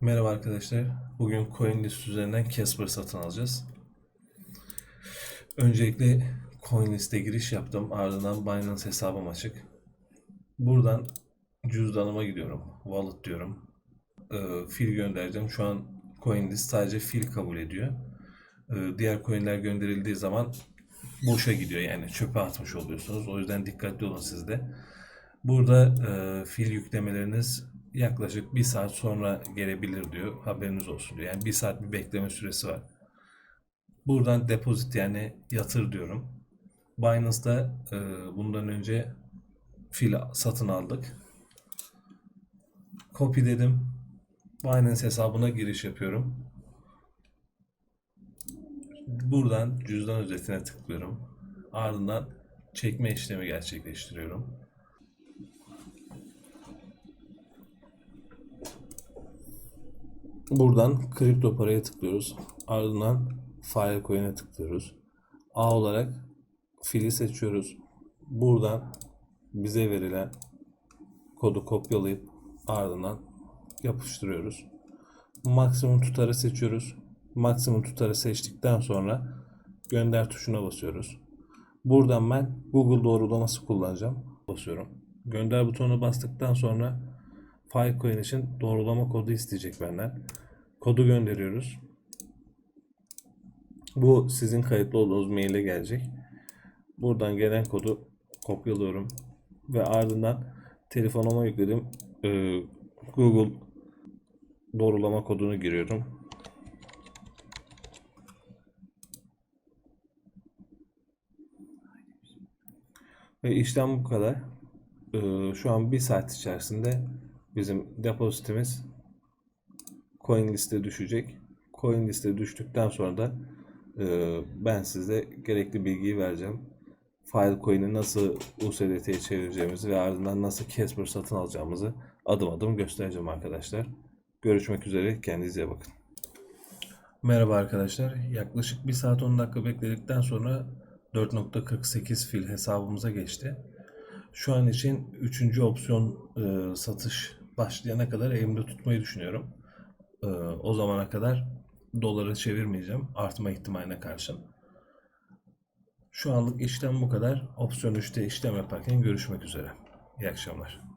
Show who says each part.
Speaker 1: Merhaba arkadaşlar. Bugün CoinList üzerinden Casper satın alacağız. Öncelikle CoinList'e giriş yaptım. Ardından Binance hesabım açık. Buradan cüzdanıma gidiyorum. Wallet diyorum. Ee, fil göndereceğim. Şu an CoinList sadece fil kabul ediyor. Ee, diğer coinler gönderildiği zaman boşa gidiyor yani çöpe atmış oluyorsunuz. O yüzden dikkatli olun siz de. Burada e, fil yüklemeleriniz yaklaşık bir saat sonra gelebilir diyor. Haberiniz olsun diyor. Yani bir saat bir bekleme süresi var. Buradan depozit yani yatır diyorum. Binance'da e, bundan önce fil satın aldık. Copy dedim. Binance hesabına giriş yapıyorum. Buradan cüzdan ücretine tıklıyorum. Ardından çekme işlemi gerçekleştiriyorum. Buradan kripto paraya tıklıyoruz. Ardından Filecoin'e tıklıyoruz. A olarak fili seçiyoruz. Buradan bize verilen kodu kopyalayıp ardından yapıştırıyoruz. Maksimum tutarı seçiyoruz. Maksimum tutarı seçtikten sonra gönder tuşuna basıyoruz. Buradan ben Google doğrulaması kullanacağım. Basıyorum. Gönder butonuna bastıktan sonra Filecoin için doğrulama kodu isteyecek benden. Kodu gönderiyoruz. Bu sizin kayıtlı olduğunuz maile gelecek. Buradan gelen kodu kopyalıyorum ve ardından telefonuma yükledim. Ee, Google doğrulama kodunu giriyorum. Ve işlem bu kadar. Ee, şu an bir saat içerisinde bizim depozitimiz coin liste düşecek. Coin liste düştükten sonra da e, ben size gerekli bilgiyi vereceğim. Filecoin'i nasıl USDT'ye çevireceğimizi ve ardından nasıl Casper satın alacağımızı adım adım göstereceğim arkadaşlar. Görüşmek üzere. Kendinize bakın. Merhaba arkadaşlar. Yaklaşık 1 saat 10 dakika bekledikten sonra 4.48 fil hesabımıza geçti. Şu an için 3. opsiyon e, satış başlayana kadar elimde tutmayı düşünüyorum. E, o zamana kadar doları çevirmeyeceğim artma ihtimaline karşın. Şu anlık işlem bu kadar. Opsiyon 3'te işlem yaparken görüşmek üzere. İyi akşamlar.